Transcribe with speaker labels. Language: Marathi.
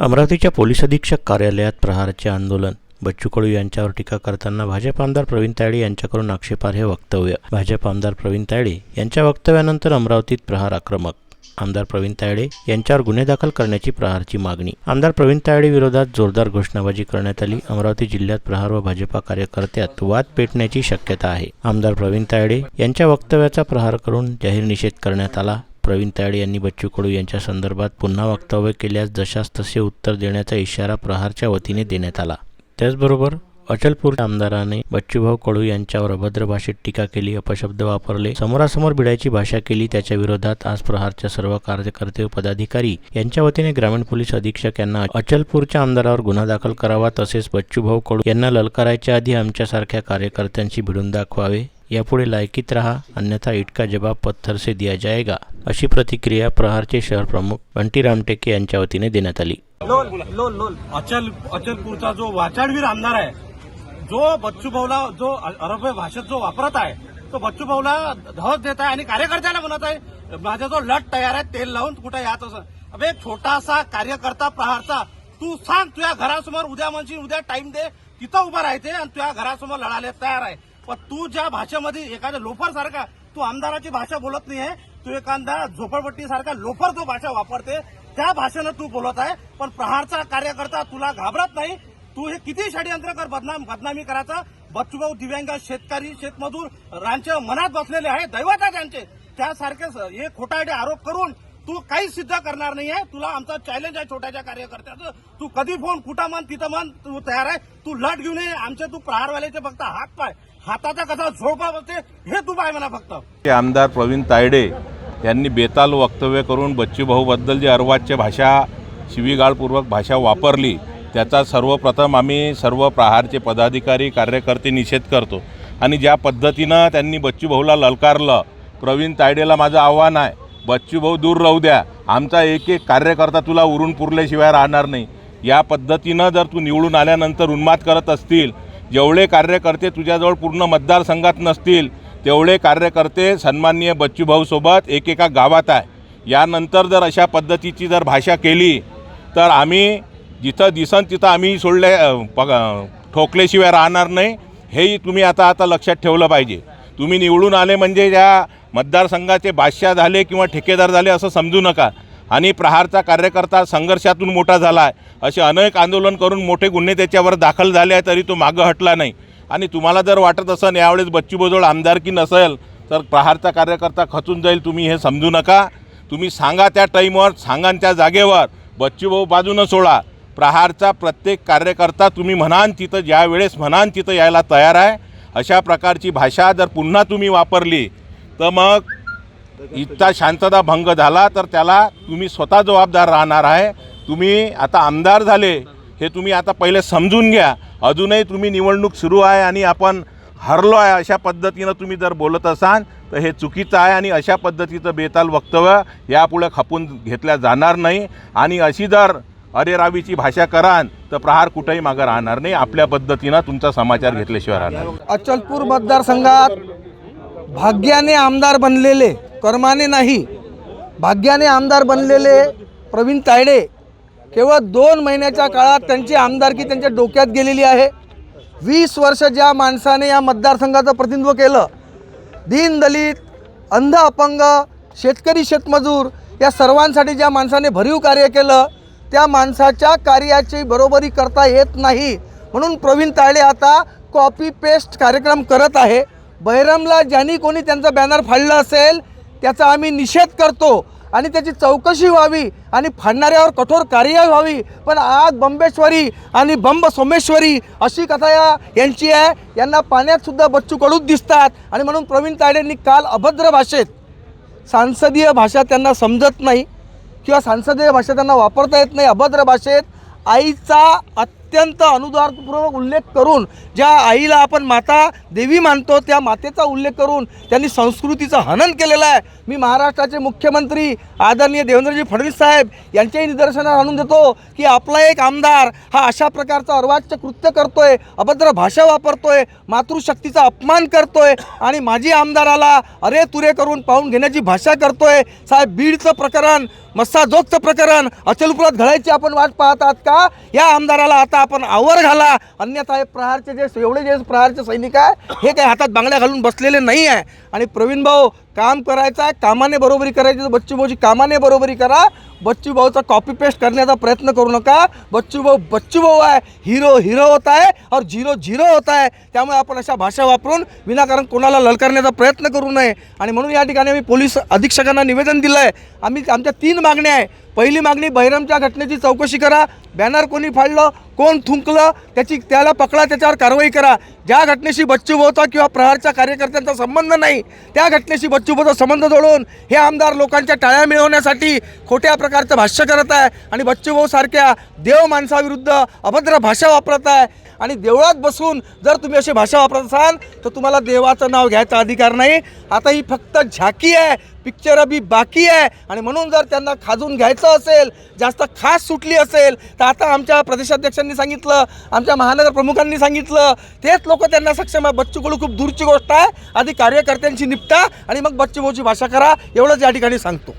Speaker 1: अमरावतीच्या पोलीस अधीक्षक कार्यालयात प्रहारचे आंदोलन. बच्चू कडू यांच्यावर टीका करताना भाजप आमदार प्रवीण तायडे यांच्याकडून आक्षेपार्ह वक्तव्य. भाजप आमदार प्रवीण तायडे यांच्या वक्तव्यानंतर अमरावतीत प्रहार आक्रमक. आमदार प्रवीण तायडे यांच्यावर गुन्हे दाखल करण्याची प्रहारची मागणी. आमदार प्रवीण तायडे विरोधात जोरदार घोषणाबाजी करण्यात आली. अमरावती जिल्ह्यात प्रहार व भाजपा कार्यकर्त्यात वाद पेटण्याची शक्यता आहे. आमदार प्रवीण तायडे यांच्या वक्तव्याचा प्रहार करून जाहीर निषेध करण्यात आला. प्रवीण तायडे यांनी बच्चू कडू यांच्या संदर्भात पुन्हा वक्तव्य केल्यास जशास तसे उत्तर देण्याचा इशारा प्रहारच्या वतीने देण्यात आला. त्याचबरोबर अचलपूर आमदाराने बच्चूभाऊ कडू यांच्यावर अभद्र भाषेत टीका केली अपशब्द वापरले समोरासमोर भिडायची भाषा केली त्याच्या विरोधात आज प्रहारच्या सर्व कार्यकर्ते व पदाधिकारी यांच्या वतीने ग्रामीण पोलीस अधीक्षक यांना अचलपूरच्या आमदारावर गुन्हा दाखल करावा तसेच बच्चूभाऊ कडू यांना ललकारायच्या आधी आमच्यासारख्या कार्यकर्त्यांशी भिडून दाखवावे. यापुढे लायकीत रहा अन्यथा इटका जबाब पत्थर से दिया जाएगा अशी प्रतिक्रिया प्रहारचे शहर प्रमुख बंटी रामटेके यांच्या वतीने देण्यात आली.
Speaker 2: लोल लोल लोल. अचल अचलपूरचा जो वाचाडवीर आमदार आहे जो बच्चू भाऊला जो अरब भाषेत जो वापरत आहे तो बच्चू भाऊला धस देत आहे आणि कार्यकर्त्याला म्हणत आहे माझा जो लट तयार आहे तेल लावून कुठे यात असं. अबे छोटासा कार्यकर्ता प्रहारचा तू सांग तुझ्या घरासमोर उद्या म्हणजे उद्या टाइम दे तिथं उभा राहते आणि तुझ्या घरासमोर लढायला तयार आहे. पण तू ज्या भाषेमध्ये एखाद्या लोफर सारखा तू आमदाराची भाषा बोलत नाही आहे तू एखादा झोपडपट्टी सारखा लोफर जो भाषा वापरते त्या भाषेनं तू बोलत आहे पण प्रहारचा कार्यकर्ता तुला घाबरत नाही. तू हे किती षडयंत्र कर बदनाम बदनामी करायचा? बच्चूभाऊ दिव्यांग शेतकरी शेतमजूर रांच्या मनात बसलेले आहे दैवत आहे त्यांचे. त्यासारखे हे खोटाडे आरोप करून तू काहीच सिद्ध करणार नाही आहे तुला आमचा चॅलेंज आहे छोट्याच्या कार्यकर्त्याचं. तू कधी फोन कुठं मन तिथं मन तू तयार आहे. तू लट घेऊन ये. आमचे तू प्रहारवाल्याचे फक्त हात पाय. हाताचा कसा झोपा बसते हे तू पाय म्हणा फक्त.
Speaker 3: ते आमदार प्रवीण तायडे यांनी बेताल वक्तव्य करून बच्चूभाऊबद्दल जी अर्वाच्य भाषा शिवीगाळपूर्वक भाषा वापरली त्याचा सर्वप्रथम आम्ही सर्व प्रहारचे पदाधिकारी कार्यकर्ते निषेध करतो. आणि ज्या पद्धतीनं त्यांनी बच्चूभाऊला ललकारलं प्रवीण तायडेला माझं आव्हान आहे बच्चूभाऊ दूर राहू द्या आमचा एक एक कार्यकर्ता तुला उरून पुरल्याशिवाय राहणार नाही. या पद्धतीनं जर तू निवडून आल्यानंतर उन्माद करत असतील जेवढे कार्यकर्ते तुझ्याजवळ पूर्ण मतदारसंघात नसतील तेवढे कार्यकर्ते सन्माननीय बच्चूभाऊसोबत एकेका गावात आहे. यानंतर जर अशा पद्धतीची जर भाषा केली तर आम्ही जिथं दिसन तिथं आम्ही सोडले पग ठोकल्याशिवाय राहणार नाही. हेही तुम्ही आता आता लक्षात ठेवलं पाहिजे. तुम्ही निवडून आले म्हणजे ज्या मतदारसंघाचे बादशाह झाले किंवा ठेकेदार झाले असं समजू नका. आणि प्रहारचा कार्यकर्ता संघर्षातून मोठा झाला आहे असे अनेक आंदोलन करून मोठे गुन्हे त्याच्यावर दाखल झाले आहे तरी तो मागं हटला नाही. आणि तुम्हाला जर वाटत असेल यावेळेस बच्चूभाऊजवळ आमदारकी नसेल तर प्रहारचा कार्यकर्ता खचून जाईल तुम्ही हे समजू नका. तुम्ही सांगा त्या टाईमवर सांगा त्या जागेवर. बच्चूभाऊ बाजूनं सोडा. प्रहारचा प्रत्येक कार्यकर्ता तुम्ही म्हणान तिथं ज्या वेळेस म्हणान तिथं यायला तयार आहे. अशा प्रकारची भाषा जर पुन्हा तुम्ही वापरली तर मग इतका शांतता भंग झाला तर त्याला तुम्ही स्वतः जबाबदार राहणार आहे. तुम्ही आता आमदार झाले हे तुम्ही आता पहिले समजून घ्या. अजूनही तुम्ही निवडणूक सुरू आहे आणि आपण हरलो आहे अशा पद्धतीनं तुम्ही जर बोलत असाल तर हे चुकीचं आहे आणि अशा पद्धतीचं बेताल वक्तव्य यापुढे खपून घेतल्या जाणार नाही. आणि अशी जर अरेरावीची भाषा करान तर प्रहार कुठेही मागं राहणार नाही. आपल्या पद्धतीनं तुमचा समाचार घेतल्याशिवाय राहणार
Speaker 4: अचलपूर मतदारसंघात भाग्याने आमदार बनलेले. कर्माने नाही भाग्याने आमदार बनलेले प्रवीण तायडे केवळ दोन महिन्याच्या काळात त्यांची आमदारकी त्यांच्या डोक्यात गेलेली आहे. वीस वर्ष ज्या माणसाने या मतदारसंघाचं प्रतिनिधित्व केलं दीनदलित अंध अपंग शेतकरी शेतमजूर या सर्वांसाठी ज्या माणसाने भरीव कार्य केलं त्या माणसाच्या कार्याची बरोबरी करता येत नाही. म्हणून प्रवीण तायडे आता कॉपी पेस्ट कार्यक्रम करत आहे. बहिरमला ज्यांनी कोणी त्यांचा बॅनर फाडलं असेल त्याचा आम्ही निषेध करतो आणि त्याची चौकशी व्हावी आणि फाडणाऱ्यावर कठोर कार्यवाही व्हावी. पण आज बंबेश्वरी आणि बंब सोमेश्वरी अशी कथा या यांची आहे. यांना पाण्यातसुद्धा बच्चू कडूच दिसतात. आणि म्हणून प्रवीण तायडेंनी काल अभद्र भाषेत सांसदीय भाषा त्यांना समजत नाही किंवा सांसदीय भाषा त्यांना वापरता येत नाही. अभद्र भाषेत आईचा अत्यंत अनुदारपूर्वक उल्लेख करून ज्या आईला आपण माता देवी मानतो त्या मातेचा उल्लेख करून त्यांनी संस्कृतीचं हनन केलेलं आहे. मी महाराष्ट्राचे मुख्यमंत्री आदरणीय देवेंद्रजी फडणवीस साहेब यांच्याही निदर्शनात आणून देतो की आपला एक आमदार हा अशा प्रकारचा अर्वाच्य कृत्य करतोय अभद्र भाषा वापरतोय मातृशक्तीचा अपमान करतोय आणि माजी आमदाराला अरे तुरे करून पाहून घेण्याची भाषा करतोय. साहेब बीडचं प्रकरण मस्साजोगचं प्रकरण अचलपुरात घडायची आपण वाट पाहत आहात का? या आमदाराला आता आपण आवर घाला. अन्यथा हे प्रहारचे जे एवढे जे प्रहारचे सैनिक आहे हे काही हातात बांगड्या घालून बसलेले नाही आहे. आणि प्रवीण भाऊ काम करायचं आहे कामाने बरोबरी करायची तर बच्चू भाऊची कामाने बरोबरी करा. बच्चू भाऊचा कॉपी पेस्ट करण्याचा प्रयत्न करू नका. बच्चू भाऊ बच्चू भाऊ आहे. हिरो हिरो होत आहे. और झिरो झिरो होत आहे. त्यामुळे आपण अशा भाषा वापरून विनाकारण कोणाला ललकारण्याचा प्रयत्न करू नये. आणि म्हणून या ठिकाणी आम्ही पोलीस अधीक्षकांना निवेदन दिलं आहे आम्ही आमच्या तीन मागण्या आहे. पहिली मागणी बहिरमच्या घटनेची चौकशी करा. बॅनर कोणी फाडलं? कोण थुंकलं त्याची त्याला पकडा त्याच्यावर कारवाई करा. ज्या घटनेशी बच्चूभाऊचा किंवा प्रहारच्या कार्यकर्त्यांचा संबंध नाही त्या घटनेशी बच्चूभाऊचा संबंध जोडून हे आमदार लोकांच्या टाळ्या मिळवण्यासाठी खोट्या प्रकारचं भाष्य करत आहे. आणि बच्चू सारख्या देव माणसाविरुद्ध अभद्र भाषा वापरत आहे. आणि देवळात बसून जर तुम्ही अशी भाषा वापरत असाल तर तुम्हाला देवाचं नाव घ्यायचा अधिकार नाही. आता ही फक्त झाकी आहे पिक्चर अभी बाकी आहे. आणि म्हणून जर त्यांना खाजून घ्यायचं असेल जास्त खास सुटली असेल तर आता आमच्या प्रदेशाध्यक्षांनी सांगितलं आमच्या महानगर प्रमुखांनी सांगितलं. तेच लोक त्यांना सक्षम आहे बच्चू कडू खूप दूरची गोष्ट आहे. आधी कार्यकर्त्यांची निपटा आणि मग बच्चूभाऊची भाषा करा. एवढंच या ठिकाणी सांगतो.